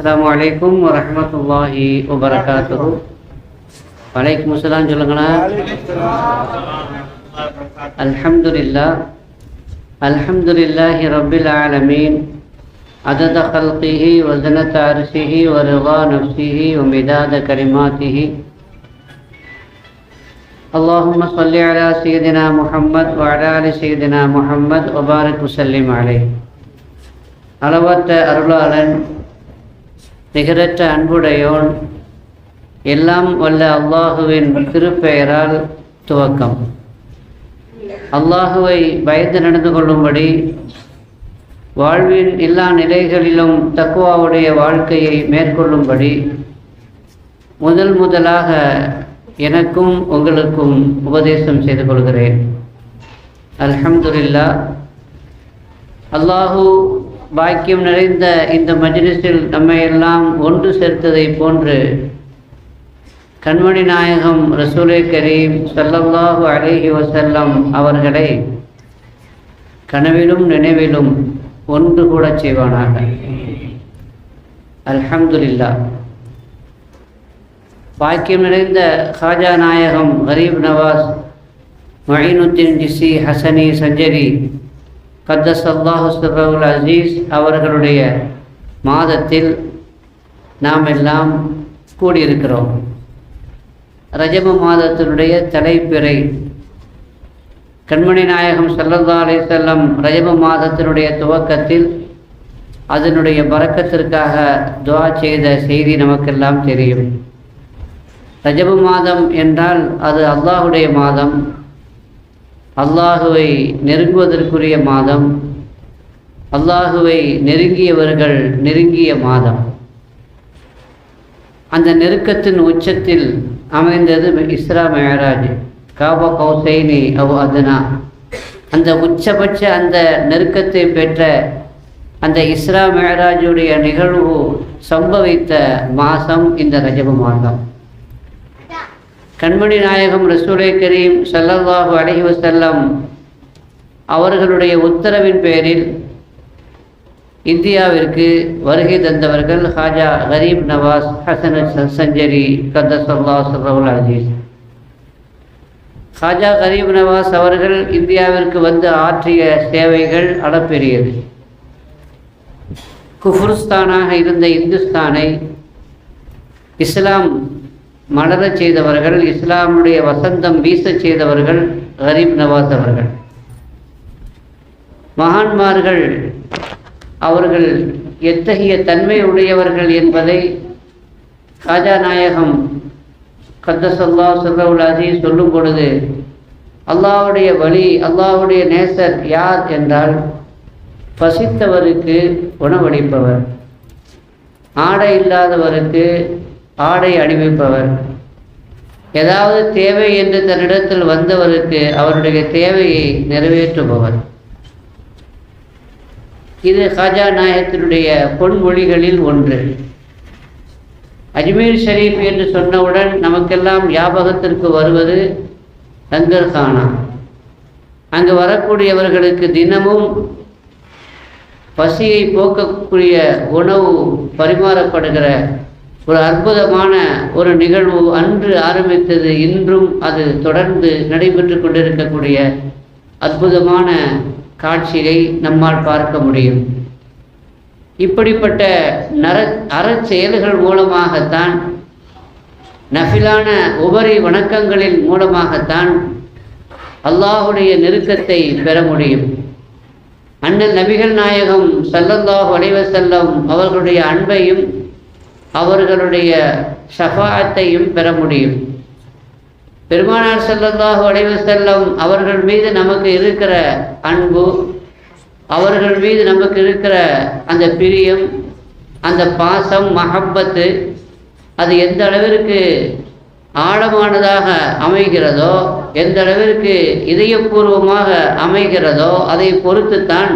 அஸ்ஸலாமு அலைக்கும் வரஹ்மத்துல்லாஹி வபரகாத்துஹு வலைக்கும் அஸ்ஸலாம் சொல்லுங்களா அல்ஹம்துலில்லா அல்ஹம்துலில்லாஹி ரப்பில் ஆலமீன் عدد خلقه وزنة عرشه ورضا نفسه ومداد كلماته اللهم صل على سيدنا محمد وعلى آل سيدنا محمد وبارك وسلم عليه அளவற்ற அருளாளன் நிகரற்ற அன்புடையோன். எல்லாம் வல்ல அல்லாஹுவின் திருப்பெயரால் துவக்கம். அல்லாஹுவை பயந்து நடந்து கொள்ளும்படி வாழ்வின் எல்லா நிலைகளிலும் தக்குவாவுடைய வாழ்க்கையை மேற்கொள்ளும்படி முதல் முதலாக எனக்கும் உங்களுக்கும் உபதேசம் செய்து கொள்கிறேன். அல்ஹம்துலில்லா அல்லாஹு பாக்கியம் நிறைந்த இந்த மஜ்லிஸில் நம்மை எல்லாம் ஒன்று சேர்த்ததை போன்று கண்மணி நாயகம் ரசூலே கரீம் சல்லல்லாஹு அலைஹி வசல்லம் அவர்களை கனவிலும் நினைவிலும் ஒன்று கூட செய்வானாக. அல்ஹம்துல்லா பாக்கியம் நிறைந்த ஹாஜா நாயகம் கரீப் நவாஸ் மொயினுத்தீன் ஜிசி ஹசனி சஞ்சரி கத்தஸ் அல்லாஹு சுர்ரவுல் அசீஸ் அவர்களுடைய மாதத்தில் நாம் எல்லாம் கூடியிருக்கிறோம். ரஜப மாதத்தினுடைய தலைப்பிறை கண்மணி நாயகம் சல்லல்லா அலிசல்லம் ரஜப மாதத்தினுடைய துவக்கத்தில் அதனுடைய பறக்கத்திற்காக துவா செய்த செய்தி நமக்கெல்லாம் தெரியும். ரஜப மாதம் என்றால் அது அல்லாஹுடைய மாதம். அல்லாஹுவை நெருங்குவதற்குரிய மாதம் அல்லாஹுவை நெருங்கியவர்கள் நெருங்கிய மாதம். அந்த நெருக்கத்தின் உச்சத்தில் அமைந்தது இஸ்ரா மேராஜ் காபா கௌசைனி அவ் அதுனா. அந்த உச்சபட்ச அந்த நெருக்கத்தை பெற்ற அந்த இஸ்ரா மேராஜுடைய நிகழ்வு சம்பவித்த மாதம் இந்த ரஜப மாதம். கண்மணி நாயகம் ரசூலை கரீம் சல்லல்லாஹு அலைஹி செல்லம் அவர்களுடைய உத்தரவின் பேரில் இந்தியாவிற்கு வருகை தந்தவர்கள் ஹாஜா கரீப் நவாஸ் ஹசன் சஞ்சரி கத்தசல்லா சர்ரவுல் அஜீஸ் ஹாஜா கரீப் நவாஸ் அவர்கள் இந்தியாவிற்கு வந்து ஆற்றிய சேவைகள் அளப்பெரியது. குஃபுருஸ்தானாக இருந்த இந்துஸ்தானை இஸ்லாம் மலரச் செய்தவர்கள் இஸ்லாமுடைய வசந்தம் வீசச் செய்தவர்கள் கரீப் நவாஸ் அவர்கள். மகான்மார்கள் அவர்கள் எத்தகைய தன்மை உடையவர்கள் என்பதை ராஜாநாயகம் கத்தசல்லா சொல்லவுலாதி சொல்லும் பொழுது அல்லாவுடைய வழி அல்லாவுடைய நேசர் யார் என்றால் பசித்தவருக்கு உணவளிப்பவர். ஆடை இல்லாதவருக்கு ஆடை அணிவிப்பவர். ஏதாவது தேவை என்று தன்னிடத்தில் வந்தவருக்கு அவருடைய தேவையை நிறைவேற்றுபவர். இது ஹாஜா நாயகத்தினுடைய பொன்மொழிகளில் ஒன்று. அஜ்மீர் ஷரீஃப் என்று சொன்னவுடன் நமக்கெல்லாம் ஞாபகத்திற்கு வருவது லங்கர் கானா. அங்கு வரக்கூடியவர்களுக்கு தினமும் பசியை போக்கக்கூடிய உணவு பரிமாறப்படுகிற ஒரு அற்புதமான ஒரு நிகழ்வு அன்று ஆரம்பித்தது இன்றும் அது தொடர்ந்து நடைபெற்று கொண்டிருக்கக்கூடிய அற்புதமான காட்சியை நம்மால் பார்க்க முடியும். இப்படிப்பட்ட நர அறச்செயல்கள் மூலமாகத்தான் நஃபிலான உபரி வணக்கங்களின் மூலமாகத்தான் அல்லாஹுடைய நெருக்கத்தை பெற முடியும். அண்ணன் நபிகள் நாயகம் சல்லல்லாஹு வலைவசல்லம் அவர்களுடைய அன்பையும் அவர்களுடைய ஷஃபாத்தையும் பெற முடியும். பெருமானார் செல்லல்லாஹு அடைவு செல்லும் அவர்கள் மீது நமக்கு இருக்கிற அன்பு அவர்கள் மீது நமக்கு இருக்கிற அந்த பிரியம் அந்த பாசம் மஹப்பத்து அது எந்த அளவிற்கு ஆழமானதாக அமைகிறதோ எந்த அளவிற்கு இதயபூர்வமாக அமைகிறதோ அதை பொறுத்துத்தான்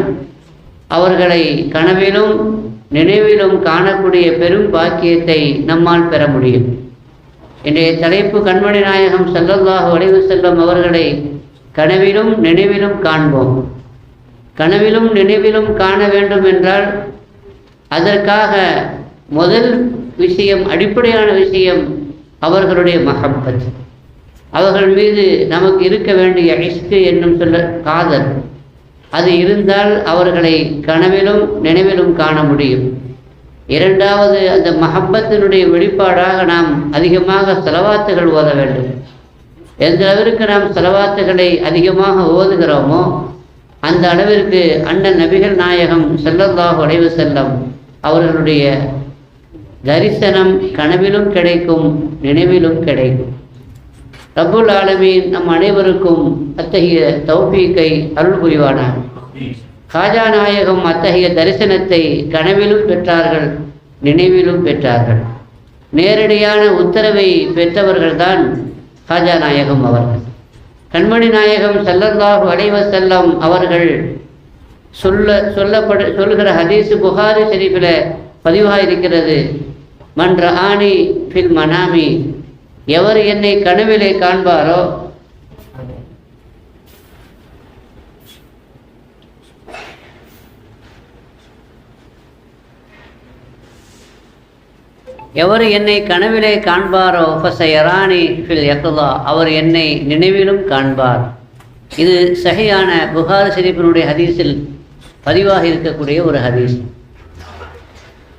அவர்களை கனவிலும் நினைவிலும் காணக்கூடிய பெரும் பாக்கியத்தை நம்மால் பெற முடியும். இன்றைய தலைப்பு கண்மணி நாயகம் செல்லல்லாக வளைவு செல்லும் அவர்களை கனவிலும் நினைவிலும் காண்போம். கனவிலும் நினைவிலும் காண வேண்டும் என்றால் அதற்காக முதல் விஷயம் அடிப்படையான விஷயம் அவர்களுடைய மகப்பத் அவர்கள் மீது நமக்கு இருக்க வேண்டிய இஷ்கு என்னும் சொல்ல காதல். அது இருந்தால் அவர்களை கனவிலும் நினைவிலும் காண முடியும். இரண்டாவது அந்த மஹப்பத்தினுடைய வெளிப்பாடாக நாம் அதிகமாக செலவாத்துகள் ஓத வேண்டும். எந்த அளவிற்கு நாம் செலவாத்துகளை அதிகமாக ஓதுகிறோமோ அந்த அளவிற்கு அண்ணன் நபிகள் நாயகம் செல்லல்லாஹு உடைவு செல்லம் அவர்களுடைய தரிசனம் கனவிலும் கிடைக்கும் நினைவிலும் கிடைக்கும். ரபுல் ஆலமீன் நம் அனைவருக்கும் அத்தகைய தௌபீக்கை அருள் புரிவானார் காஜா நாயகம் அத்தகைய தரிசனத்தை கனவிலும் பெற்றார்கள் நினைவிலும் பெற்றார்கள். நேரடியான உத்தரவை பெற்றவர்கள்தான் காஜா நாயகம் அவர்கள். கண்மணி நாயகம் செல்லல்லாஹு அலைவ செல்லம் அவர்கள் சொல்ல சொல்லப்பட சொல்கிற ஹதீஸு புகாரி ஷெரீஃபில் பதிவாக இருக்கிறது மன்ற ஆணி ஃபில் மனாமி எவர் என்னை கனவிலே காண்பாரோ எவர் என்னை கனவிலே காண்பாரோ? ஃபசயராணி ஃபில் யக்குலா அவர் என்னை நினைவிலும் காண்பார். இது சகையான புகார் ஷெரீஃபினுடைய ஹதீஸில் பதிவாக இருக்கக்கூடிய ஒரு ஹதீஸ்.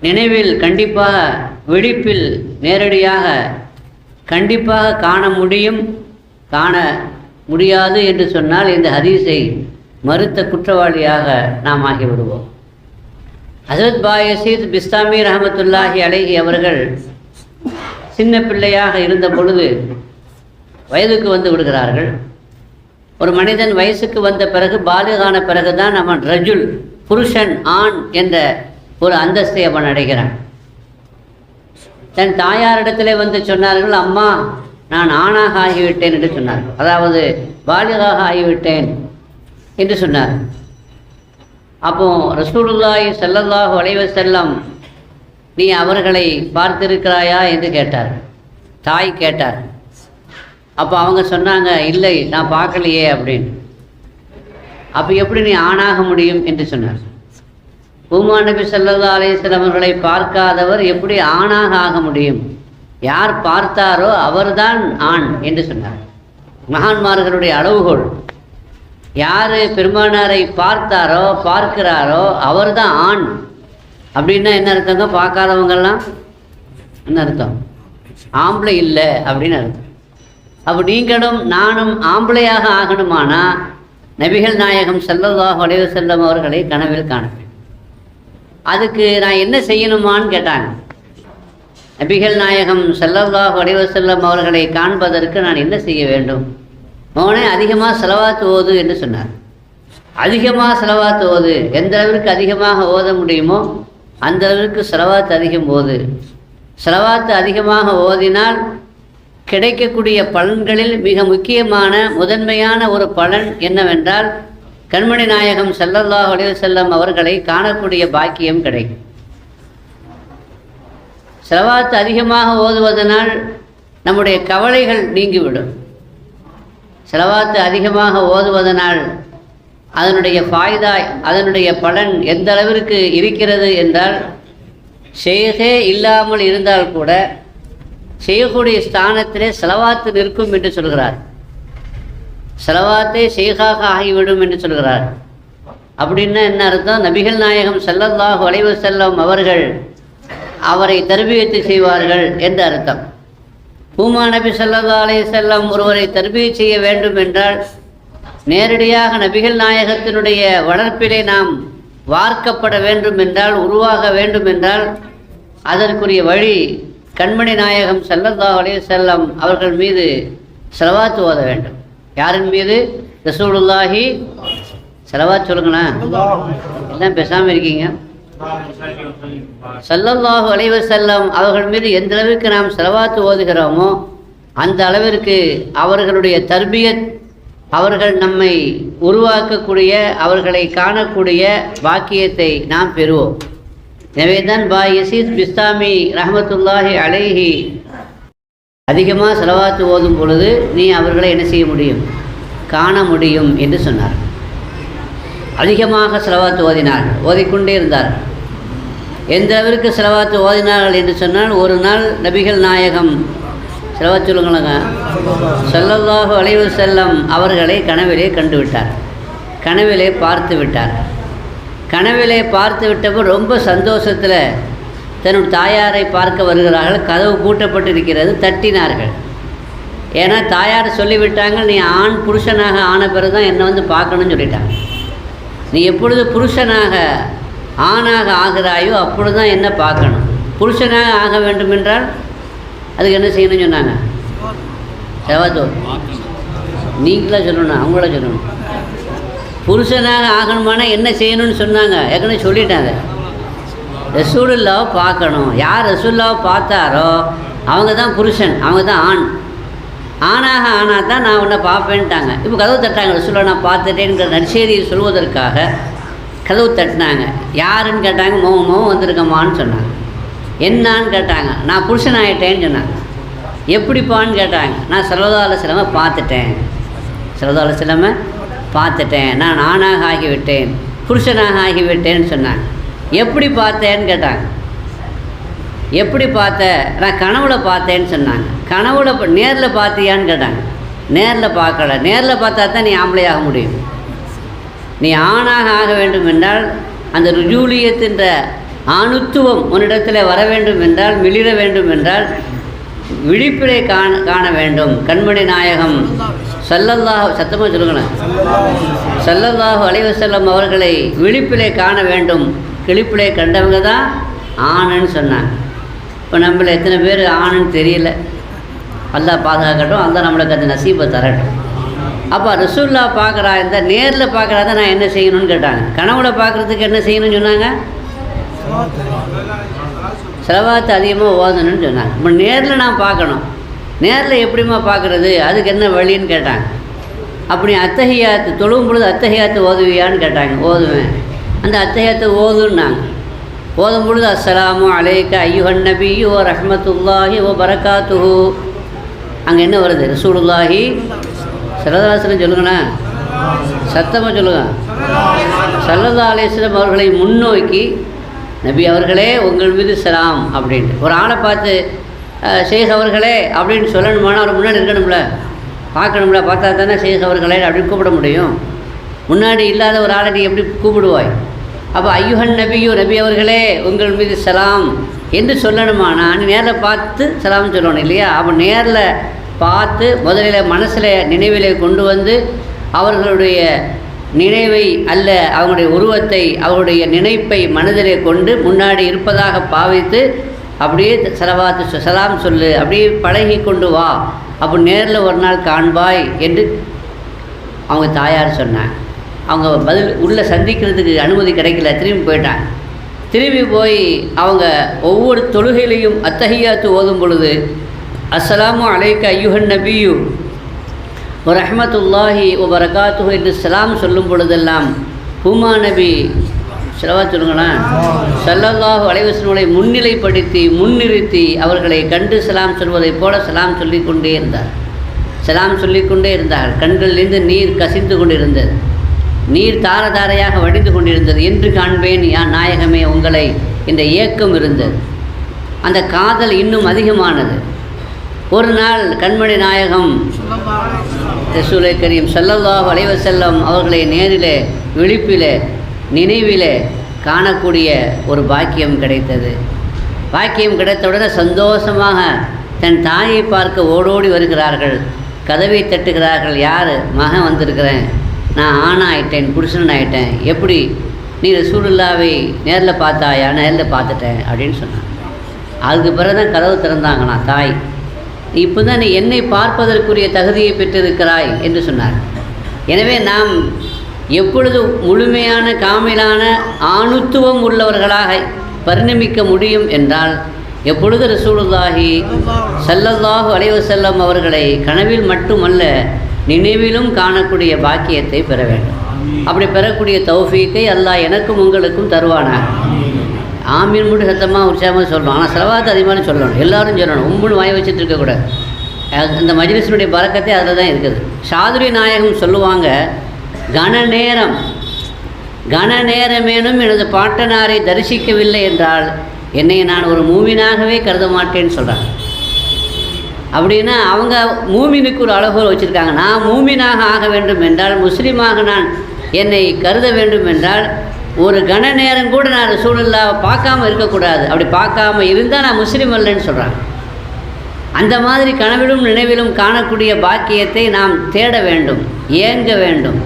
நினைவில் கண்டிப்பாக விழிப்பில் நேரடியாக கண்டிப்பாக காண முடியும் காண முடியாது என்று சொன்னால் இந்த ஹதீஸை மறுத்த குற்றவாளியாக நாம் ஆகிவிடுவோம். ஹசரத் பாயசீத் பிஸ்தாமி ரஹமத்துல்லாஹி அலைஹி அவர்கள் சின்ன பிள்ளையாக இருந்த பொழுது வயதுக்கு வந்து விடுகிறார்கள். ஒரு மனிதன் வயசுக்கு வந்த பிறகு பாலிகான பிறகுதான் அவன் ரஜுல் புருஷன் ஆண் என்ற ஒரு அந்தஸ்தை அவன் அடைகிறான். தன் தாயாரிடத்திலே வந்து சொன்னார்கள் அம்மா நான் ஆணாக ஆகிவிட்டேன் என்று சொன்னார்கள். அதாவது பாலிகாக ஆகிவிட்டேன் என்று சொன்னார் அப்போ ரசூலுல்லாஹி செல்லல்லாஹ் வளைவ செல்லம் நீ அவர்களை பார்த்திருக்கிறாயா என்று கேட்டார். தாய் கேட்டார். அப்போ அவங்க சொன்னாங்க இல்லை நான் பார்க்கலையே அப்படின்னு. அப்போ எப்படி நீ ஆணாக முடியும் என்று சொன்னார். பூமா நபி ஸல்லல்லாஹு அலைஹி அவர்களை பார்க்காதவர் எப்படி ஆணாக ஆக முடியும்? யார் பார்த்தாரோ அவர்தான் ஆண் என்று சொன்னார். மகான்மார்களுடைய அளவுகோல். யார் பெருமானாரை பார்த்தாரோ பார்க்கிறாரோ அவர் தான் ஆண். அப்படின்னா என்ன அர்த்தங்க? பார்க்காதவங்கெல்லாம் என்ன அர்த்தம்? ஆம்பளை இல்லை அப்படின்னு அர்த்தம். அப்போ நீங்களும் நானும் ஆம்பளையாக ஆகணுமானா? நபிகள் நாயகம் செல்லதாக அலைஹி செல்லும் அவர்களை கனவில் காண. அதுக்கு நான் என்ன செய்யணுமான்னு கேட்டாங்க. நபிகள் நாயகம் ஸல்லல்லாஹு அலைஹி செல்லும் அவர்களை காண்பதற்கு நான் என்ன செய்ய வேண்டும்? மகனே அதிகமாக செலவாத்து ஓது என்று சொன்னார். அதிகமாக செலவாத்து ஓது எந்த அளவிற்கு அதிகமாக ஓத முடியுமோ அந்த அளவிற்கு செலவாத்து அதிகம் ஓது. செலவாத்து அதிகமாக ஓதினால் கிடைக்கக்கூடிய பலன்களில் மிக முக்கியமான முதன்மையான ஒரு பலன் என்னவென்றால் கண்மணி நாயகம் செல்லல்லாஹ் அலைஹி அவர்களை காணக்கூடிய பாக்கியம் கிடைக்கும். செலவாத்து அதிகமாக ஓதுவதனால் நம்முடைய கவலைகள் நீங்கிவிடும். செலவாத்து அதிகமாக ஓதுவதனால் அதனுடைய ஃபாய்தா அதனுடைய பலன் எந்த அளவிற்கு இருக்கிறது என்றால் ஷேகே இல்லாமல் இருந்தால் கூட ஷேகுடைய ஸ்தானத்திலே செலவாத்து நிற்கும் என்று சொல்கிறார். செலவாத்தே ஷேகாக ஆகிவிடும் என்று சொல்கிறார். அப்படின்னா என்ன அர்த்தம்? நபிகள் நாயகம் செல்லல்லாஹ் வளைவு செல்லும் அவர்கள் அவரை தர்பியத்து செய்வார்கள் என்று அர்த்தம். பூமா நபி ஸல்லல்லாஹு அலைஹி வஸல்லம் ஒருவரை தர்பியை செய்ய வேண்டும் என்றால் நேரடியாக நபிகள் நாயகத்தினுடைய வளர்ப்பிலே நாம் வார்க்கப்பட வேண்டும் என்றால் உருவாக வேண்டும் என்றால் அதற்குரிய வழி கண்மணி நாயகம் ஸல்லல்லாஹு அலைஹி வஸல்லம் அவர்கள் மீது செலவாத்து ஓத வேண்டும். யாரின் மீது? ரசூலுல்லாஹி. செலவாத் சொல்லுங்களேன். எல்லாம் பேசாமல் இருக்கீங்க. சல்லல்லாஹு அலைவ செல்லம் அவர்கள் மீது எந்த அளவிற்கு நாம் செலவாத்து ஓதுகிறோமோ அந்த அளவிற்கு அவர்களுடைய தர்பியத் அவர்கள் நம்மை உருவாக்கக்கூடிய அவர்களை காணக்கூடிய பாக்கியத்தை நாம் பெறுவோம். எனவே தான் பா யசீத் பிஸ்தாமி ரஹமத்துல்லாஹி அலேஹி அதிகமாக செலவாத்து ஓதும் பொழுது நீ அவர்களை என்ன செய்ய முடியும்? காண முடியும் என்று சொன்னார். அதிகமாக செலவாத்து ஓதினார்கள் ஓதிக்கொண்டே இருந்தார். எந்த அளவிற்கு செலவாத்து ஓதினார்கள் என்று சொன்னால் ஒரு நாள் நபிகள் நாயகம் செலவாத்து சொல்லுங்களேங்க. செல்லல்லாக வளைவு செல்லம் அவர்களை கனவிலே கண்டுவிட்டார். கனவிலே பார்த்து விட்டார். கனவிலே பார்த்து விட்டப்போ ரொம்ப சந்தோஷத்தில் தன்னுடைய தாயாரை பார்க்க வருகிறார்கள். கதவு பூட்டப்பட்டு இருக்கிறது தட்டினார்கள். ஏன்னா தாயார் சொல்லிவிட்டாங்க நீ ஆண் புருஷனாக ஆன பிறகு தான் என்னை வந்து பார்க்கணும்னு சொல்லிட்டாங்க. நீ எப்பொழுது புருஷனாக ஆணாக ஆகிறாயோ அப்பொழுது தான் என்ன பார்க்கணும். புருஷனாக ஆக வேண்டும் என்றால் அதுக்கு என்ன செய்யணும்னு சொன்னாங்க? செவாத்தோ நீங்களா சொல்லணும் அவங்கள சொல்லணும். புருஷனாக ஆகணுமானா என்ன செய்யணும்னு சொன்னாங்க? ஏற்கனவே சொல்லிட்டாங்க. ரசூலுல்லாவை பார்க்கணும். யார் ரசூல்லாவை பார்த்தாரோ அவங்க தான் புருஷன் அவங்க தான் ஆண். ஆணாக ஆனால் தான் நான் உன்னை பார்ப்பேன்ட்டாங்க. இப்போ கதவு தட்டாங்க சொல்ல நான் பார்த்துட்டேங்கிற நற்செய்தியை சொல்வதற்காக கதவு தட்டினாங்க. யாருன்னு கேட்டாங்க மோ மோ வந்திருக்கம்மான்னு சொன்னாங்க. என்னான்னு கேட்டாங்க. நான் புருஷன் ஆகிட்டேன்னு சொன்னாங்க. எப்படிப்பான்னு கேட்டாங்க. நான் சரதால சிலமை பார்த்துட்டேன். சரதால சிலமை பார்த்துட்டேன். நான் ஆணாக ஆகிவிட்டேன். புருஷனாக ஆகிவிட்டேன்னு சொன்னாங்க. எப்படி பார்த்தேன்னு கேட்டாங்க. எப்படி பார்த்த? நான் கனவுல பார்த்தேன்னு சொன்னாங்க. கனவுல நேரில் பார்த்தியான்னு கேட்டாங்க. நேரில் பார்க்கல. நேரில் பார்த்தா தான் நீ ஆம்பளையாக முடியும். நீ ஆணாக ஆக வேண்டும் என்றால் அந்த ருஜூலியத்தின்ற ஆணுத்துவம் உன்னிடத்தில் வர வேண்டும் என்றால் மிளிர வேண்டும் என்றால் விழிப்பிலை காண காண வேண்டும். கண்மணி நாயகம் சல்லல்லாஹ் சத்தமாக சொல்லுங்களேன் சல்லல்லாஹு அலைவசல்லம் அவர்களை விழிப்பிலே காண வேண்டும். கிழிப்பிலே கண்டவங்க தான் ஆணுன்னு சொன்னாங்க. இப்போ நம்மள எத்தனை பேர் ஆணுன்னு தெரியல. நல்லா பாதுகாக்கட்டும் அந்த நம்மளுக்கு அந்த நசீபை தரட்டும். அப்போ ரசூல்லா பார்க்குறா இந்த நேரில் பார்க்குறா தான் நான் என்ன செய்யணும்னு கேட்டாங்க. கனவுல பார்க்குறதுக்கு என்ன செய்யணும்னு சொன்னாங்க? செலவாத்து அதிகமாக ஓதணும்னு சொன்னாங்க. இப்போ நேரில் நான் பார்க்கணும். நேரில் எப்படிம்மா பார்க்குறது? அதுக்கு என்ன வழின்னு கேட்டாங்க. அப்படி அத்தகையாத்து தொழுவும் பொழுது அத்தகையாத்து ஓதுவியான்னு கேட்டாங்க. ஓதுவேன். அந்த அத்தகையாத்து ஓதுன்னாங்க. ஓதும் பொழுது அஸ்ஸலாமு அலைக்க ஐயுஹன் நபியு ஓ ரஹ்மத்துல்லாஹி ஓ பரகாத்துஹு. அங்கே என்ன வருது? ரசூலுல்லாஹி சரதாசனம் சொல்லுங்கண்ணா. சத்தமாக சொல்லுங்க. சல்லல்லா அலிஸ்லம் அவர்களை முன்னோக்கி நபி அவர்களே உங்கள் மீது சலாம் அப்படின்ட்டு. ஒரு ஆளை பார்த்து அஹ், ஷேக் அவர்களே அப்படின்னு சொல்லணுமானா அவர் முன்னாடி இருக்கணும்ல. பார்க்கணும்ல. பார்த்தா தானே ஷேக் அவர்களே அப்படின்னு கூப்பிட முடியும். முன்னாடி இல்லாத ஒரு ஆளை நீ எப்படி கூப்பிடுவாய்? அப்போ ஐயுகன் நபியு நபி அவர்களே உங்கள் மீது சலாம் என்று சொல்லணுமா? நான் நேரில் பார்த்து சலாம் சொல்லணும் இல்லையா? அப்போ நேரில் பார்த்து முதலில் மனசில் நினைவிலே கொண்டு வந்து அவர்களுடைய நினைவை அல்ல அவங்களுடைய உருவத்தை அவருடைய நினைப்பை மனதிலே கொண்டு முன்னாடி இருப்பதாக பாவித்து அப்படியே செலவாத்து செலாம் சலாம் சொல்லு அப்படியே பழகி கொண்டு வா. அப்போ நேரில் ஒரு நாள் காண்பாய் என்று அவங்க தாயார் சொன்னாங்க. அவங்க பதில் உள்ளே சந்திக்கிறதுக்கு அனுமதி கிடைக்கல திரும்பி போயிட்டாங்க. திரும்பி போய் அவங்க ஒவ்வொரு தொழுகையிலையும் அத்தகையாத்து ஓதும் பொழுது அஸ்லாமு அலைக்க ஐயுஹன் நபியு ஒரு அஹமத்துல்லாஹி ஒ என்று சலாம் சொல்லும் பொழுதெல்லாம் ஹுமா நபி செலவா சொல்லுங்களேன் சல்லல்லாஹு அலைவசனுடைய முன்னிலைப்படுத்தி முன்னிறுத்தி அவர்களை கண்டு சலாம் சொல்வதைப் போல சலாம் சொல்லிக்கொண்டே இருந்தார். சலாம் சொல்லிக்கொண்டே இருந்தார். கண்களிலிருந்து நீர் கசிந்து கொண்டிருந்தது. நீர் தார தாரையாக வடிந்து கொண்டிருந்தது என்று காண்பேன் யா நாயகமே உங்களை என்ற ஏக்கம் இருந்தது. அந்த காதல் இன்னும் அதிகமானது. ஒரு நாள் கண்மணி நாயகம் ரசூலை கரீம் ஸல்லல்லாஹு வளைவ செல்லம் அவர்களை நேரிலே விழிப்பிலே நினைவிலே காணக்கூடிய ஒரு பாக்கியம் கிடைத்தது. பாக்கியம் கிடைத்தவுடனே சந்தோஷமாக தன் தாயை பார்க்க ஓடோடி வருகிறார்கள். கதவை தட்டுகிறார்கள். யார்? மகன் வந்திருக்கிறேன். நான் ஆணாயிட்டேன் புருஷன் ஆயிட்டேன் எப்படி? நீ ரசூலுல்லாவை நேரில் பார்த்தாயா? நேரில் பார்த்துட்டேன் அப்படின்னு சொன்னான் அதுக்கு பிறகு தான் கதவு திறந்தாங்களாம் தாய். இப்போ தான் நீ என்னை பார்ப்பதற்குரிய தகுதியை பெற்றிருக்கிறாய் என்று சொன்னார். எனவே நாம் எப்பொழுது முழுமையான காமிலான ஆணுத்துவம் உள்ளவர்களாக பரிணமிக்க முடியும் என்றால் எப்பொழுது ரசூலுல்லாஹி ஸல்லல்லாஹு அலைஹி வஸல்லம் அவர்களை கனவில் மட்டுமல்ல நினைவிலும் காணக்கூடிய பாக்கியத்தை பெற வேண்டும். அப்படி பெறக்கூடிய தௌஃபீக்கை அல்லாஹ் எனக்கும் உங்களுக்கும் தருவானாக. ஆமீன் மட்டும் சத்தமாக உற்சாகமாக சொல்லணும். ஆனால் செலவாத்து அதிகமாக சொல்லணும். எல்லாரும் சொல்லணும். உம்புன்னு வாய் வச்சுட்டு இருக்கக்கூடாது அது- அந்த மஜ்லிஸினுடைய பறக்கத்தே அதில் தான் இருக்குது. சாதுரி நாயகம் சொல்லுவாங்க கன நேரம் கன நேரமேனும் எனது பாட்டனாரை தரிசிக்கவில்லை என்றால் என்னை நான் ஒரு மூவினாகவே கருத மாட்டேன்னு சொல்கிறாங்க அப்படின்னா அவங்க மூமினுக்கு ஒரு அளவுகோல் வச்சுருக்காங்க. நான் மூமினாக ஆக வேண்டும் என்றால் முஸ்லீமாக நான் என்னை கருத வேண்டும் என்றால் ஒரு கன நேரம் கூட நான் ரசூலுல்லாவை பார்க்காம இருக்கக்கூடாது. அப்படி பார்க்காம இருந்தால் நான் முஸ்லீம் அல்லன்னு சொல்கிறாங்க அந்த மாதிரி கனவிலும் நினைவிலும் காணக்கூடிய பாக்கியத்தை நாம் தேட வேண்டும் ஏங்க வேண்டும்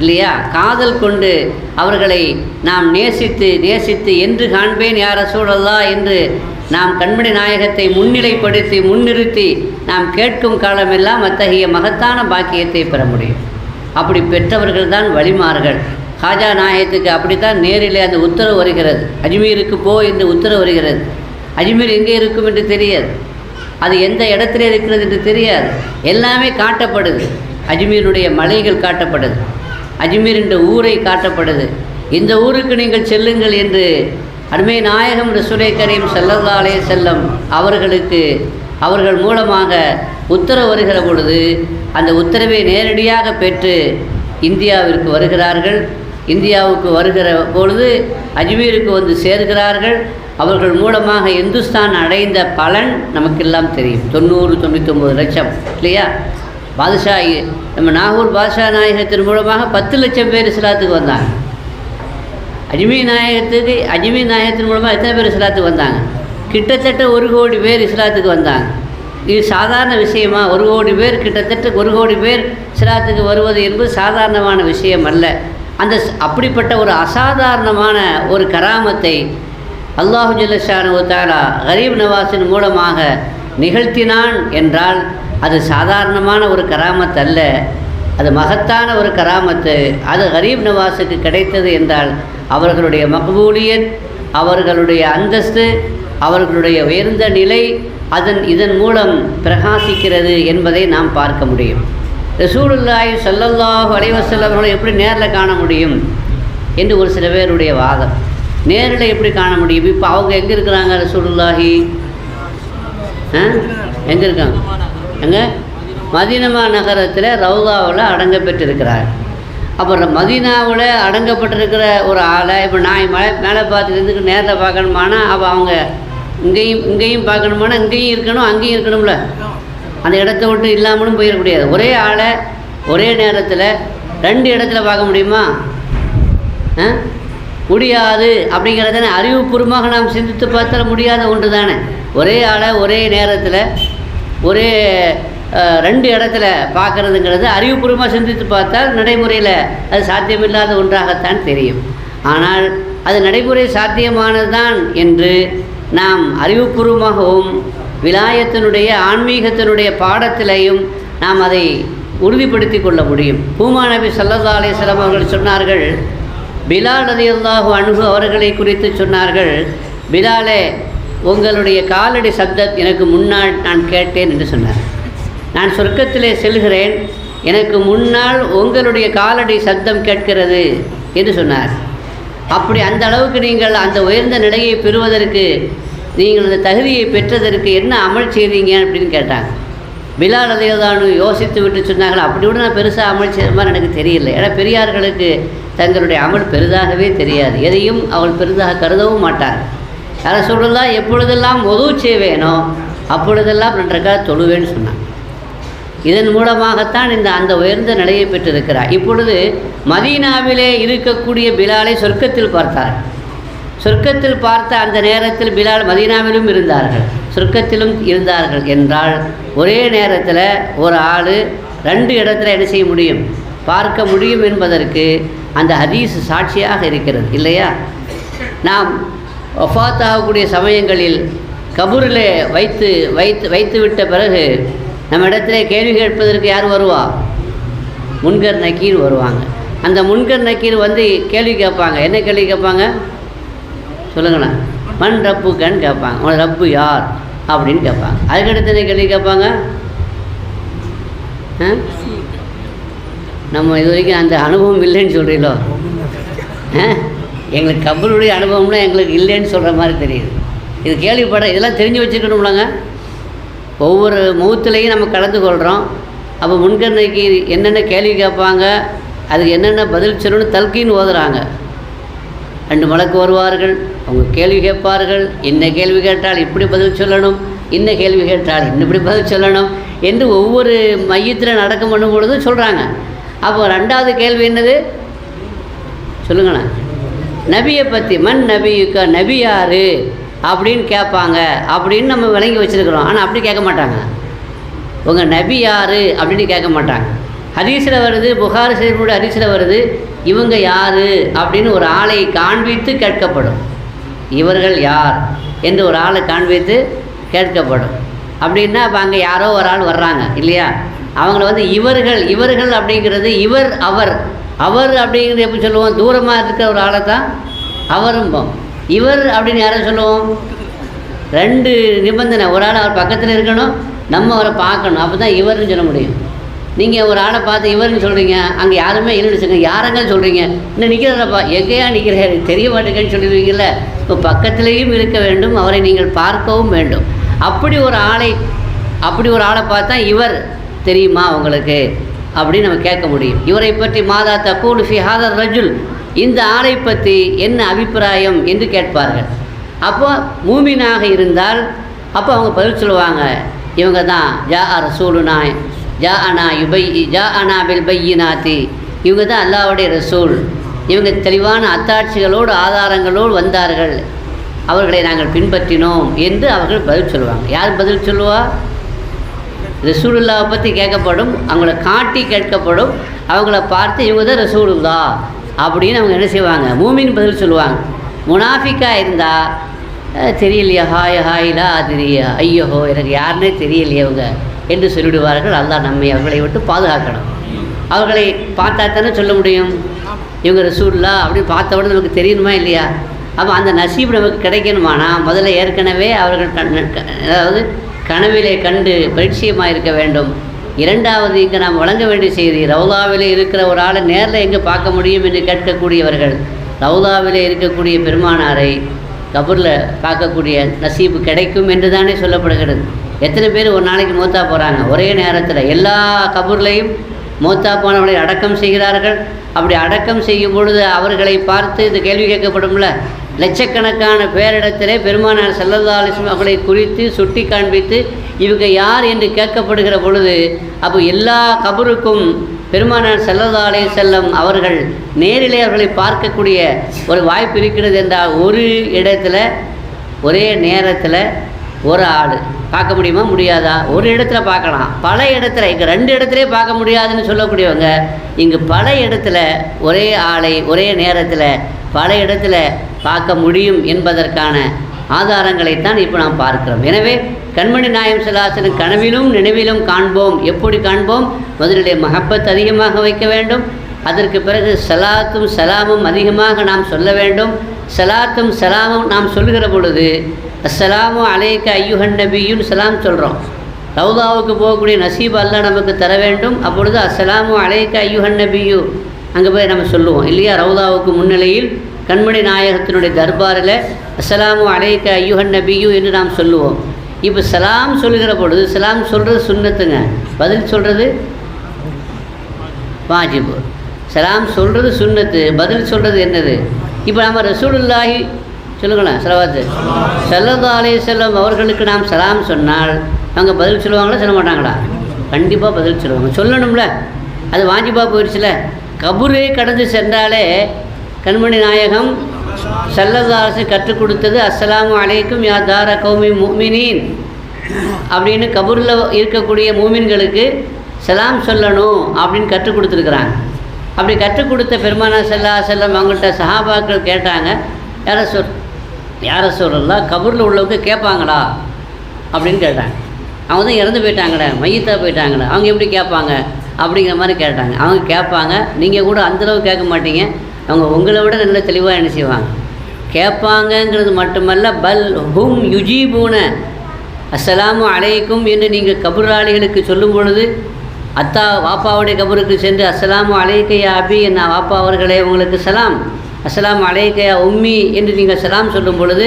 இல்லையா? காதல் கொண்டு அவர்களை நாம் நேசித்து நேசித்து என்று காண்பேன் யார சூழல்லா என்று நாம் கண்மணி நாயகத்தை முன்னிலைப்படுத்தி முன்னிறுத்தி நாம் கேட்கும் காலமெல்லாம் அத்தகைய மகத்தான பாக்கியத்தை பெற முடியும். அப்படி பெற்றவர்கள் தான் வழிமார்கள் ஹாஜா நாயகத்துக்கு அப்படித்தான் நேரிலே அந்த உத்தரவு வருகிறது. அஜ்மீருக்கு போ என்று உத்தரவு வருகிறது. அஜ்மீர் எங்கே இருக்கும் என்று தெரியாது. அது எந்த இடத்துல இருக்கிறது என்று தெரியாது. எல்லாமே காட்டப்படுது. அஜ்மீருடைய மலைகள் காட்டப்படுது. அஜ்மீர் என்ற ஊரை காட்டப்படுது. இந்த ஊருக்கு நீங்கள் செல்லுங்கள் என்று அருமை நாயகம் ரசூலை கரீம் செல்லல்லாலே செல்லம் அவர்களுக்கு அவர்கள் மூலமாக உத்தரவு வருகிற பொழுது அந்த உத்தரவை நேரடியாக பெற்று இந்தியாவிற்கு வருகிறார்கள். இந்தியாவுக்கு வருகிற பொழுது அஜ்மீருக்கு வந்து சேர்கிறார்கள். அவர்கள் மூலமாக இந்துஸ்தான் அடைந்த பலன் நமக்கெல்லாம் தெரியும். தொண்ணூறு தொண்ணூத்தொம்பது லட்சம் இல்லையா? பாதுஷா நம்ம நாகூர் பாதுஷா நாயகத்தின் மூலமாக பத்து லட்சம் பேர் இஸ்லாத்துக்கு வந்தாங்க. அஜ்மி நாயகத்துக்கு அஜ்மி நாயகத்தின் மூலமாக எத்தனை பேர் இஸ்லாத்துக்கு வந்தாங்க? கிட்டத்தட்ட ஒரு கோடி பேர் இஸ்லாத்துக்கு வந்தாங்க. இது சாதாரண விஷயமா? ஒரு கோடி பேர் கிட்டத்தட்ட ஒரு கோடி பேர் இஸ்லாத்துக்கு வருவது என்பது சாதாரணமான விஷயம் அல்ல. அந்த ஸ்- அப்படிப்பட்ட ஒரு அசாதாரணமான ஒரு கராமத்தை அல்லாஹு ஜல்லஷானு தாலா கரீப் நவாஸின் மூலமாக நிகழ்த்தினான் என்றால் அது சாதாரணமான ஒரு கராமத் அல்ல அது மகத்தான ஒரு கராமத்து. அது ஹரீப் நவாஸுக்கு கிடைத்தது என்றால் அவர்களுடைய மக்பூலியத் அவர்களுடைய அந்தஸ்து அவர்களுடைய உயர்ந்த நிலை அதன் இதன் மூலம் பிரகாசிக்கிறது என்பதை நாம் பார்க்க முடியும். ரசூலுல்லாஹி சல்லல்லாஹு அலைவசல்லவர்களை எப்படி நேரில் காண முடியும்? என்று ஒரு சில பேருடைய வாதம். நேரில் எப்படி காண முடியும்? இப்போ அவங்க எங்கே இருக்கிறாங்க ரசூலுல்லாஹி? ஆ? எங்கே இருக்காங்க? எங்கே? மதினமா நகரத்தில் ரவுதாவில் அடங்க பெற்றிருக்கிறார் அப்புறம் மதீனாவில் அடங்கப்பட்டிருக்கிற ஒரு ஆளை இப்போ நான் மலை மேலே பார்த்துக்கிறதுக்கு இருந்து நேரில் பார்க்கணுமானா அப்போ அவங்க இங்கேயும் இங்கேயும் பார்க்கணுமானா இங்கேயும் இருக்கணும் அங்கேயும் இருக்கணும்ல? அந்த இடத்த விட்டு இல்லாமலும் போயிட முடியாது. ஒரே ஆளை ஒரே நேரத்தில் ரெண்டு இடத்துல பார்க்க முடியுமா? ஆ? முடியாது. அப்படிங்கிறத அறிவுபூர்வமாக நாம் சிந்தித்து பார்த்தால் முடியாத ஒன்று தானே ஒரே ஆளை ஒரே நேரத்தில் ஒரே ரெண்டு இடத்துல பார்க்குறதுங்கிறது அறிவுபூர்வமாக சிந்தித்து பார்த்தால் நடைமுறையில் அது சாத்தியமில்லாத ஒன்றாகத்தான் தெரியும். ஆனால் அது நடைமுறை சாத்தியமானதுதான் என்று நாம் அறிவுபூர்வமாகவும் விலாயத்தினுடைய ஆன்மீகத்தினுடைய பாடத்திலையும் நாம் அதை உறுதிப்படுத்தி கொள்ள முடியும். பூமாநபி சல்லதா சல்லல்லா அவர்கள் சொன்னார்கள் பிலால் ரதியல்லாஹு அணுகு அவர்களை குறித்து சொன்னார்கள் பிலாலே உங்களுடைய காலடி சப்தம் எனக்கு முன்னால் நான் கேட்டேன் என்று சொன்னார். நான் சொர்க்கத்திலே செல்கிறேன் எனக்கு முன்னால் உங்களுடைய காலடி சப்தம் கேட்கிறது என்று சொன்னார். அப்படி அந்த அளவுக்கு நீங்கள் அந்த உயர்ந்த நிலையை பெறுவதற்கு நீங்கள் அந்த தகுதியை பெற்றதற்கு என்ன அமல் செய்தீங்க அப்படின்னு கேட்டாங்க. பிலால் அதையோதானு யோசித்து விட்டு சொன்னாங்களா அப்படி கூட நான் பெருசாக அமல் செய்த மாதிரி எனக்கு தெரியல. ஏன்னா பெரியார்களுக்கு தங்களுடைய அமல் பெரிதாகவே தெரியாது. எதையும் அவள் பெரிதாக கருதவும் மாட்டார் யாரை சொல்கிறதா எப்பொழுதெல்லாம் உதவு செய்வேனோ அப்பொழுதெல்லாம் ரெண்டரைக்கா தொழுவேன்னு சொன்னான். இதன் மூலமாகத்தான் இந்த அந்த உயர்ந்த நிலையை பெற்றிருக்கிறார். இப்பொழுது மதீனாவிலே இருக்கக்கூடிய பிலாலை சொர்க்கத்தில் பார்த்தார். சொர்க்கத்தில் பார்த்த அந்த நேரத்தில் பிலால் மதீனாவிலும் இருந்தார்கள். சொர்க்கத்திலும் இருந்தார்கள் என்றால் ஒரே நேரத்தில் ஒரு ஆள் ரெண்டு இடத்துல என்ன செய்ய முடியும்? பார்க்க முடியும் என்பதற்கு அந்த ஹதீஸ் சாட்சியாக இருக்கிறது இல்லையா? நாம் ஒஃபாத் ஆகக்கூடிய சமயங்களில் கபூரில் வைத்து வைத்து வைத்து விட்ட பிறகு நம்ம இடத்துல கேள்வி கேட்பதற்கு யார் வருவா? முன்கர் நக்கீர் வருவாங்க. அந்த முன்கர் நக்கீர் வந்து கேள்வி கேட்பாங்க. என்ன கேள்வி கேட்பாங்க? சொல்லுங்களேன். மண் ரப்புக்கன்னு கேட்பாங்க. உன் ரப்பு யார்? அப்படின்னு கேட்பாங்க. அதுக்கடுத்து என்ன கேள்வி கேட்பாங்க? ஆ? நம்ம இது வரைக்கும் அந்த அனுபவம் இல்லைன்னு சொல்கிறீங்களோ ஆ? எங்களுக்கு கபருடைய அனுபவம்லாம் எங்களுக்கு இல்லைன்னு சொல்கிற மாதிரி தெரியுது. இது கேள்விப்பட இதெல்லாம் தெரிஞ்சு வச்சுக்கணும்லங்க. ஒவ்வொரு முகத்துலேயும் நம்ம கலந்து கொள்கிறோம் அப்போ முன்கண்ணைக்கு என்னென்ன கேள்வி கேட்பாங்க அதுக்கு என்னென்ன பதில் சொல்லணும்னு தல்கின்னு ஓதுறாங்க. ரெண்டு மலக்கு வருவார்கள் அவங்க கேள்வி கேட்பார்கள். என்ன கேள்வி கேட்டால் இப்படி பதில் சொல்லணும் என்ன கேள்வி கேட்டால் இன்னும் இப்படி பதில் சொல்லணும் என்று ஒவ்வொரு மையத்தில் நடக்கம் பண்ணும் பொழுது சொல்கிறாங்க அப்போ ரெண்டாவது கேள்வி என்னது? சொல்லுங்களேன். நபியை பற்றி மண் நபியுக்கா நபி யாரு? அப்படின்னு கேட்பாங்க. அப்படின்னு நம்ம விளங்கி வச்சுருக்கிறோம். ஆனால் அப்படி கேட்க மாட்டாங்க. உங்கள் நபி யாரு? அப்படின்னு கேட்க மாட்டாங்க. ஹதீஸில் வருது புகார் செய்யக்கூடிய ஹதீஸில் வருது இவங்க யார்? அப்படின்னு ஒரு ஆளை காண்பித்து கேட்கப்படும். இவர்கள் யார்? என்று ஒரு ஆளை காண்பித்து கேட்கப்படும். அப்படின்னா அப்போ அங்கே யாரோ ஒரு ஆள் வர்றாங்க இல்லையா? அவங்கள வந்து இவர்கள் இவர்கள் அப்படிங்கிறது இவர் அவர். அவர் அப்படிங்கிறது எப்படி சொல்லுவோம்? தூரமாக இருக்கிற ஒரு ஆளை தான் அவரும்போம் இவர் அப்படின்னு யாரை சொல்லுவோம்? ரெண்டு நிபந்தனை. ஒரு ஆள் அவர் பக்கத்தில் இருக்கணும் நம்ம அவரை பார்க்கணும். அப்போ தான் இவர்னு சொல்ல முடியும். நீங்கள் ஒரு ஆளை பார்த்து இவர்னு சொல்கிறீங்க அங்கே யாருமே இல்லைன்னு சொல்லுங்க யாரங்க சொல்கிறீங்க இன்னும் நிற்கிறதப்பா எங்கேயா நிற்கிறாரு தெரிய மாட்டேங்கன்னு சொல்லிடுவீங்கல்ல இப்போ பக்கத்திலேயும் இருக்க வேண்டும் அவரை நீங்கள் பார்க்கவும் வேண்டும். அப்படி ஒரு ஆளை அப்படி ஒரு ஆளை பார்த்தா இவர் தெரியுமா உங்களுக்கு? அப்படின்னு நம்ம கேட்க முடியும். இவரை பற்றி மாதா தக்கூல் ஃபி ஹாதர் ரஜுல் இந்த ஆளை பற்றி என்ன அபிப்பிராயம் என்று கேட்பார்கள். அப்போ மூமினாக இருந்தால் அப்போ அவங்க பதில் சொல்லுவாங்க இவங்க தான் ஜா அ ரசூலுனா ஜா அனா யுபை ஜா அனா பில் பையினாத்தி இவங்க தான் அல்லாவுடைய ரசூல். இவங்க தெளிவான அத்தாட்சிகளோடு ஆதாரங்களோடு வந்தார்கள். அவர்களை நாங்கள் பின்பற்றினோம் என்று அவர்கள் பதில் சொல்லுவாங்க. யார் பதில் சொல்லுவா? ரசூலுல்லாவை பற்றி கேட்கப்படும் அவங்கள காட்டி கேட்கப்படும் அவங்கள பார்த்து இவங்க தான் ரசூலுல்லா அப்படின்னு அவங்க என்ன செய்வாங்க? மூமின் பதில் சொல்லுவாங்க. முனாஃபிக்காக இருந்தால் தெரியலையா ஹாய் ஹாயிலா அதிரியா ஐயோஹோ எனக்கு யாருன்னே தெரியலையே அவங்க என்று சொல்லிவிடுவார்கள் அல்லாஹ் நம்மை அவர்களை விட்டு பாதுகாக்கணும். அவர்களை பார்த்தா தானே சொல்ல முடியும். இவங்க ரசூல்லா அப்படின்னு பார்த்த உடனே நமக்கு தெரியணுமா இல்லையா? அப்போ அந்த நசீப் நமக்கு கிடைக்கணுமானா? முதல்ல ஏற்கனவே அவர்கள் அதாவது கனவிலே கண்டு பரிச்சயமாக இருக்க வேண்டும். இரண்டாவது இங்கே நாம் வழங்க வேண்டிய செய்தி ரவுதாவிலே இருக்கிற ஒரு ஆளை நேரில் எங்கே பார்க்க முடியும் என்று கேட்கக்கூடியவர்கள் ரவுதாவிலே இருக்கக்கூடிய பெருமானாரை கபூரில் பார்க்கக்கூடிய நசீப்பு கிடைக்கும் என்று தானே சொல்லப்படுகிறது. எத்தனை பேர் ஒரு நாளைக்கு மூத்தா போகிறாங்க ஒரே நேரத்தில் எல்லா கபூர்லையும் மூத்தா போனவர்களை அடக்கம் செய்கிறார்கள். அப்படி அடக்கம் செய்யும் பொழுது அவர்களை பார்த்து இந்த கேள்வி கேட்கப்படும்ல லட்சக்கணக்கான பேரிடத்திலே பெருமானார் செல்லதாலிசம் அவளை அவர்களை குறித்து சுட்டி காண்பித்து இவங்க யார் என்று கேட்கப்படுகிற பொழுது அப்போ எல்லா கபருக்கும் பெருமானார் செல்லதாலே செல்லும் செல்லம் அவர்கள் நேரிலே அவர்களை பார்க்கக்கூடிய ஒரு வாய்ப்பு இருக்கிறது என்றால் ஒரு இடத்துல ஒரே நேரத்தில் ஒரு ஆள். பார்க்க முடியுமா? முடியாதா? ஒரு இடத்துல பார்க்கலாம். பல இடத்துல இங்கே ரெண்டு இடத்துலே பார்க்க முடியாதுன்னு சொல்லக்கூடியவங்க இங்கு பல இடத்துல ஒரே ஆளை ஒரே நேரத்தில் பல இடத்துல பார்க்க முடியும் என்பதற்கான ஆதாரங்களைத்தான் இப்போ நாம் பார்க்கிறோம். எனவே கண்மணி நாயம் சிலாசன கனவிலும் நினைவிலும் காண்போம். எப்படி காண்போம்? முதலிலே மகப்பத் அதிகமாக வைக்க வேண்டும். அதற்கு பிறகு சலாத்தும் சலாமும் அதிகமாக நாம் சொல்ல வேண்டும். சலாத்தும் சலாமும் நாம் சொல்கிற பொழுது அஸ்ஸலாமு அலைக்க ஐயுஹன் நபியுன்னு சலாம் சொல்கிறோம் ரவுதாவுக்கு போகக்கூடிய நசீப் அல்லாஹ் நமக்கு தர வேண்டும். அப்பொழுது அஸ்ஸலாமு அலைக்க ஐயுஹன் நபியு. அங்கே போய் நம்ம சொல்லுவோம். இல்லையா? ரவுதாவுக்கு முன்னிலையில் கண்மணி நாயகத்தினுடைய தர்பாரில் அஸ்ஸலாமு அலைக்க ஐயுஹன் நபியு என்று நாம் சொல்லுவோம். இப்போ சலாம் சொல்லுகிற பொழுது சலாம் சொல்கிறது சுண்ணத்துங்க. பதில் சொல்கிறது வாஜிபு. சலாம் சொல்கிறது சுண்ணத்து. பதில் சொல்கிறது என்னது? இப்போ நம்ம ரசூலுல்லாஹி சொல்லுங்களேன் செலவாத்து. செல்லதா அலைஹி செல்லம் அவர்களுக்கு நாம் சலாம் சொன்னால் அவங்க பதில் சொல்லுவாங்களா சொல்ல மாட்டாங்களா? கண்டிப்பாக பதில் சொல்லுவாங்க. சொல்லணும்ல. அது வாஞ்சிப்பா போயிடுச்சுல. கபூரை கடந்து சென்றாலே கண்மணி நாயகம் செல்லதாசு கற்றுக் கொடுத்தது அஸ்ஸலாமு அலைக்கும் யா தார கௌமி மூமினின் அப்படின்னு கபூரில் இருக்கக்கூடிய மூமின்களுக்கு சலாம் சொல்லணும் அப்படின்னு கற்றுக் கொடுத்துருக்குறாங்க. அப்படி கற்றுக் கொடுத்த பெருமானா செல்லா செல்லம் அவங்கள்ட்ட சஹாபாக்கள் கேட்டாங்க யாரை சொல் யார சொல்லலாம் கபூரில் உள்ளவங்க கேட்பாங்களா அப்படின்னு கேட்டாங்க. அவங்க தான் இறந்து போயிட்டாங்களே மையத்தாக போயிட்டாங்களே அவங்க எப்படி கேட்பாங்க? அப்படிங்கிற மாதிரி கேட்டாங்க. அவங்க கேட்பாங்க நீங்கள் கூட அந்தளவு கேட்க மாட்டீங்க. அவங்க உங்களை விட நல்ல தெளிவாக என்ன செய்வாங்க? கேட்பாங்கங்கிறது மட்டுமல்ல பல் ஹும் யுஜீபூன. அஸ்ஸலாமு அலைக்கும் என்று நீங்கள் கபுராளிகளுக்கு சொல்லும் பொழுது அத்தா வாப்பாவுடைய கபருக்கு சென்று அஸ்ஸலாமு அலைக்கையா அபி என்ன வாப்பா அவர்களே உங்களுக்கு சலாம். அஸ்லாம் அலைக்கையா உம்மி என்று நீங்கள் சலாம் சொல்லும் பொழுது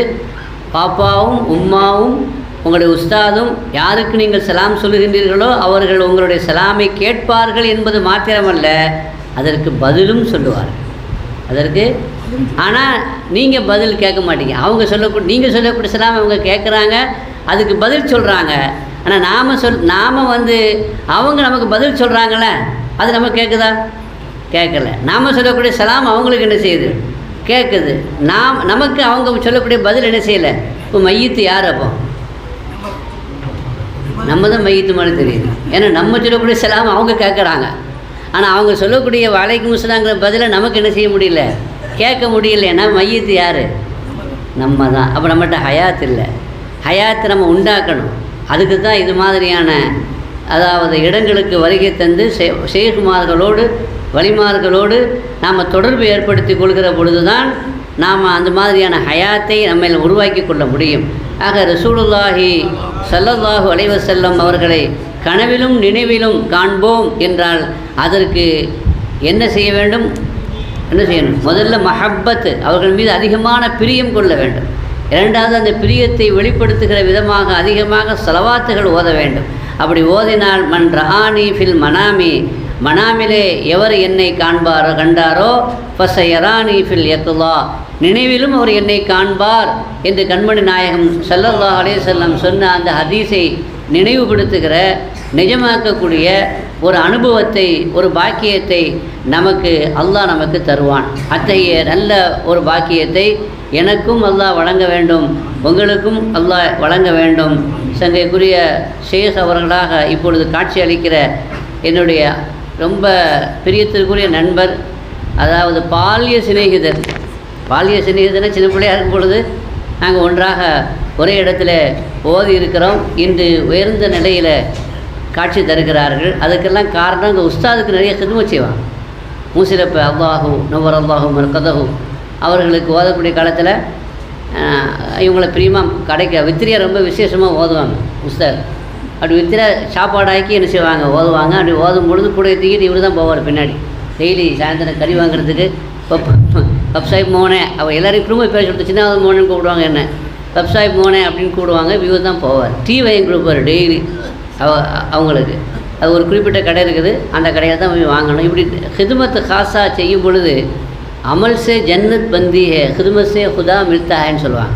பாப்பாவும் உம்மாவும் உங்களுடைய உஸ்தாதும் யாருக்கு நீங்கள் சலாம் சொல்லுகின்றீர்களோ அவர்கள் உங்களுடைய சலாமை கேட்பார்கள் என்பது மாத்திரமல்ல அதற்கு பதிலும் சொல்லுவார் அதற்கு ஆனால் நீங்கள் பதில் கேட்க மாட்டீங்க. அவங்க சொல்லக்கூடிய நீங்கள் சொல்லக்கூடிய சலாம் அவங்க கேட்குறாங்க அதுக்கு பதில் சொல்கிறாங்க ஆனால் நாம் சொல் நாம் வந்து அவங்க நமக்கு பதில் சொல்கிறாங்களே அது நம்ம கேட்குதா? கேட்கல. நாம் சொல்லக்கூடிய சலாம் அவங்களுக்கு என்ன செய்யுது? கேட்குது. நாம் நமக்கு அவங்க சொல்லக்கூடிய பதில் என்ன செய்யலை? இப்போ மையத்து யார் அப்போ? நம்ம தான் மையத்து மாதிரி தெரியுது. ஏன்னா நம்ம சொல்லக்கூடிய சலாம் அவங்க கேட்குறாங்க. ஆனால் அவங்க சொல்லக்கூடிய வாழைக்கு முசலாங்கிற பதிலை நமக்கு என்ன செய்ய முடியல? கேட்க முடியல. ஏன்னா மையத்து யார்? நம்ம தான். அப்போ நம்மகிட்ட ஹயாத் இல்லை. ஹயாத்தை நம்ம உண்டாக்கணும். அதுக்கு தான் இது மாதிரியான அதாவது இடங்களுக்கு வருகை தந்து சே சேகுமார்களோடு வலிமார்களோடு நாம் தொடர்பு ஏற்படுத்தி கொள்கிற பொழுது தான் நாம் அந்த மாதிரியான ஹயாத்தை நம்ம உருவாக்கி கொள்ள முடியும். ஆக ரசூலுல்லாஹி சல்லல்லாஹு அலைஹி வஸல்லம் அவர்களை கனவிலும் நினைவிலும் காண்போம் என்றால் அதற்கு என்ன செய்ய வேண்டும்? என்ன செய்யணும்? முதல்ல மஹப்பத் அவர்கள் மீது அதிகமான பிரியம் கொள்ள வேண்டும். இரண்டாவது அந்த பிரியத்தை வெளிப்படுத்துகிற விதமாக அதிகமாக செலவாத்துகள் ஓத வேண்டும். அப்படி ஓதினால் மன் ரஹானி ஃபில் மனாமி மனாமிலே எவர் என்னை காண்பாரோ கண்டாரோ? ஃபசயரானி ஃபில் யக்குலா நினைவிலும் அவர் என்னை காண்பார் என்று கண்மணி நாயகம் சல்லல்லா அலைஹி சொன்ன அந்த ஹதீஸை நினைவுபடுத்துகிற நிஜமாக்கக்கூடிய ஒரு அனுபவத்தை ஒரு பாக்கியத்தை நமக்கு அல்லாஹ் நமக்கு தருவான். அத்தகைய நல்ல ஒரு பாக்கியத்தை எனக்கும் அல்லாஹ் வழங்க வேண்டும். உங்களுக்கும் அல்லாஹ் வழங்க வேண்டும். சங்கைக்குரிய சேஷ் அவர்களாக இப்பொழுது காட்சி அளிக்கிற என்னுடைய ரொம்ப பிரியத்திற்குரிய நண்பர் அதாவது பால்ய சிநேகிதர். பால்ய சிநேகிதனை சின்ன பிள்ளையா இருக்கும் பொழுது நாங்கள் ஒன்றாக ஒரே இடத்துல ஓதி இருக்கிறோம் இன்று உயர்ந்த நிலையில் காட்சி தருகிறார்கள். அதுக்கெல்லாம் காரணம் இந்த உஸ்தாதுக்கு நிறைய ஹிதுமத் செய்வாங்க. மூசிலப்ப அல்லாஹூ நவர் அல்லாஹும் கதகும் அவர்களுக்கு ஓதக்கூடிய காலத்தில் இவங்கள பிரியமாக கிடைக்க வித்திரியை ரொம்ப விசேஷமாக ஓதுவாங்க உஸ்தாத். அப்படி வித்திர சாப்பாடாக்கி என்ன செய்வாங்க? ஓதுவாங்க. அப்படி ஓதும் பொழுது கூட தூக்கிட்டு இவர் தான் போவார் பின்னாடி. டெய்லி சாயந்தரம் கறி வாங்குறதுக்கு பப் பப்சாஹிப் மோனே. அவள் எல்லாரையும் குடும்ப பேர் சொல்லிட்டு சின்ன மோனேன்னு கூப்பிடுவாங்க என்ன? பப்சாய் மோனே அப்படின்னு கூப்பிடுவாங்க. இவர் தான் போவார். டீ வாங்கி கொடுப்பார் டெய்லி. அவ அவங்களுக்கு. அது ஒரு குறிப்பிட்ட கடை இருக்குது. அந்த கடையில் தான் போய் வாங்கணும். இப்படி ஹிதுமத்து காசா செய்யும் பொழுது அமல் சே ஜன்னத் பந்தி ஹே ஹிதுமத் சே ஹுதா மில்தாஹேன்னு சொல்லுவாங்க.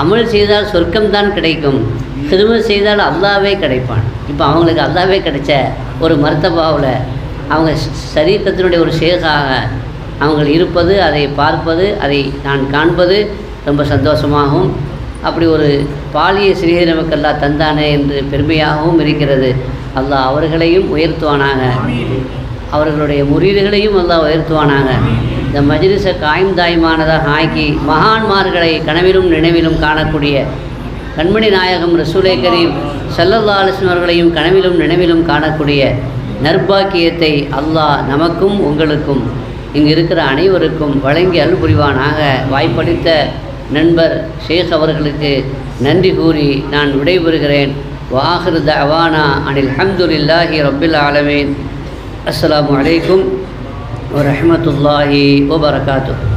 அமல் செய்தால் சொர்க்கம் தான் கிடைக்கும். திரும்ப செய்தால் அல்லாவே கிடைப்பான். இப்போ அவங்களுக்கு அல்லாவே கிடைச்ச ஒரு மருத்துவாவில் அவங்க சரீரத்தினுடைய ஒரு சேகாக அவங்க இருப்பது அதை பார்ப்பது அதை நான் காண்பது ரொம்ப சந்தோஷமாகவும் அப்படி ஒரு பாலிய சிறிய நமக்கெல்லாம் தந்தானே என்று பெருமையாகவும் இருக்கிறது. அல்லாஹ் அவர்களையும் உயர்த்துவானாங்க அவர்களுடைய முறியீடுகளையும் அல்லாஹ் உயர்த்துவானாங்க இந்த மஜ்லிஸை காயும் தாயுமானதாக ஆக்கி மகான்மார்களை கனவிலும் நினைவிலும் காணக்கூடிய கண்மணி நாயகம் ரசூலை கரீம் சல்லல்லா அலிஸ்லம் அவர்களையும் கனவிலும் நினைவிலும் காணக்கூடிய நற்பாக்கியத்தை அல்லாஹ் நமக்கும் உங்களுக்கும் இங்கு இருக்கிற அனைவருக்கும் வழங்கி அல் புரிவானாக. வாய்ப்பளித்த நண்பர் ஷேக் அவர்களுக்கு நன்றி கூறி நான் விடைபெறுகிறேன். வாஹிரு தவானா அனில் ஹம்துலில்லாஹி ரப்பில் ஆலமீன். அஸ்ஸலாமு வலைக்கும் வரமத்துல்லாஹி வபரகாத்து